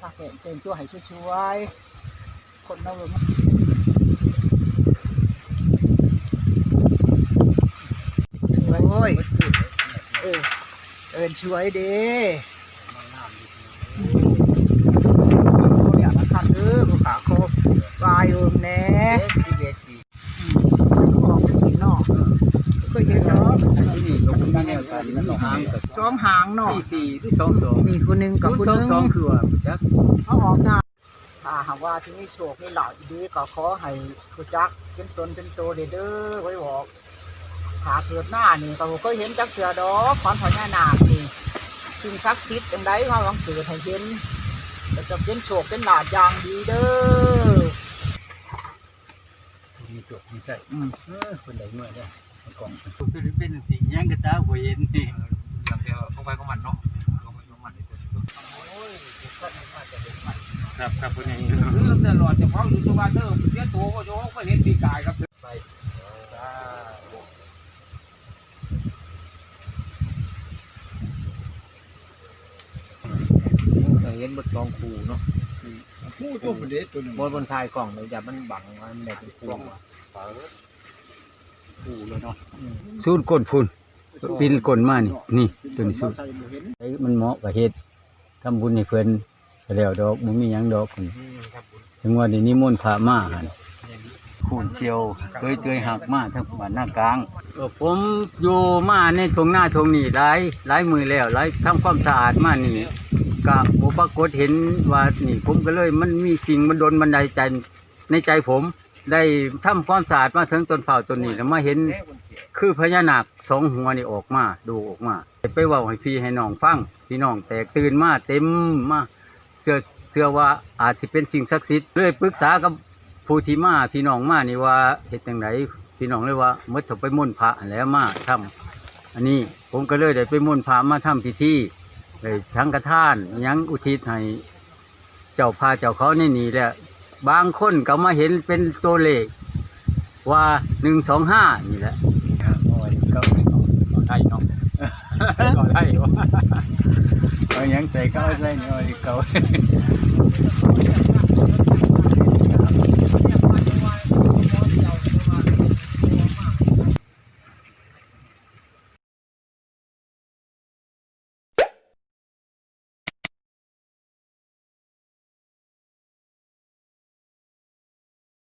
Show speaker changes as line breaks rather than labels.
แต่งแต่งตัวให้ช่วยๆคนเรามันโอ้ยเออเอินช่วยเด้เขาอยากมาทันเด้อเขาขาเขาวายเอิมแหน่
ที่เวที
ออกเป็นสีนอกก็เห็นเนาะ
ที่นี่ลงมาแนวตาที่มันหลอกหางกับ
จ้องหางเนาะ
สี่สี่หรือสองสอง
มีคนหนึ่งกับคน
ส
ห
อง
นึ่ง
สองคือว่าจัก
เขาออกหน้าถ้าหากว่าที่นี่โชคนี่หลายดีก็ขอให้กุจักเป็นตนเป็นโตเด้อเด้อไว้บอกถ้าเกิดหน้านี่ก็บ่เคยเห็นจักเสือดอกความพญานาคนี่สิ่งศักดิ์สิทธิ์จังไดมาลองเกิดให้เห็นก็จะเป็นโชคเป็นลาภอย่างดีเด้อ
มีจบมีใส่
อืม
เออคนใดเมื่อได้ กล่อง
ตัวนี้เป็นสิ่งยังกระตาหัวเย็นนี่
อย่างเดียวของไปของมันเนาะครับครับคนนี้
เรื่องตลอดจะเฝ้าอยู่ตัวเดิมเสียตัวก็โยก็เห็นปีกายครับไป
เห็นบทกองคูเนาะ
มู้ตัวเด็ดตัวหนึ่ง
บนบนทายกล่องเลยอย่ามันบังมันได้เป็นคู
คู่เลยเนาะ
สูดก้นพุ่นปีนก้นมานี่ นี่ตัวนี้สูดไอ้มันเหมาะกับเฮ็ดทำบุญให้เพิ่นก็แล้วดอกบ่มีหยังดอกพุ่นถึงว่าได้นิมนต์พระมาหั่นคูนเชียวเคยเจยหักมาทั้งบ้านหน้ากลางเออผมอยู่มาในทงหน้าทงนี้หลายหลายมือแล้วหลายทำความสะอาดมานี่ก็บ่ปรากฏเห็นว่านี่ผมก็เลยมันมีสิ่งมันดนบันไดใจในใจผม ได้ทำความสะอาดมาถึงต้นเผาต้นนี้แล้วมาเห็นคือพญานาคสองหัวนี่ออกมาดูออกมาไปเว่าให้พี่ให้น้องฟังพี่น้องแตกตื่นมาเต็มมาเชื่อเชื่อว่าอาจสิเป็นสิ่งศักดิ์สิทธิ์เลยปรึกษากับผู้ที่มาพี่น้องมานี่ว่าเหตุจังไดพี่น้องเลยว่าเมื่อถไปมุ่นต์พระแล้วมาทำอันนี้ผมก็เลยได้ไปมุ่นต์พระมาทำพิธีเลยทั้งกระท่านหยังอุทิศให้เจ้าพาเจ้าเขาในนี่แหละ บางคนก็มาเห็นเป็นตัวเลข ว่าหนึ่งสองห้านี่แหละ
โอ้ยก็ไม่เอาเอาได้เนาะเอาได้วะ
เอาหยังใส่ก็เอาใส่เนี่ยเอาดิเก่า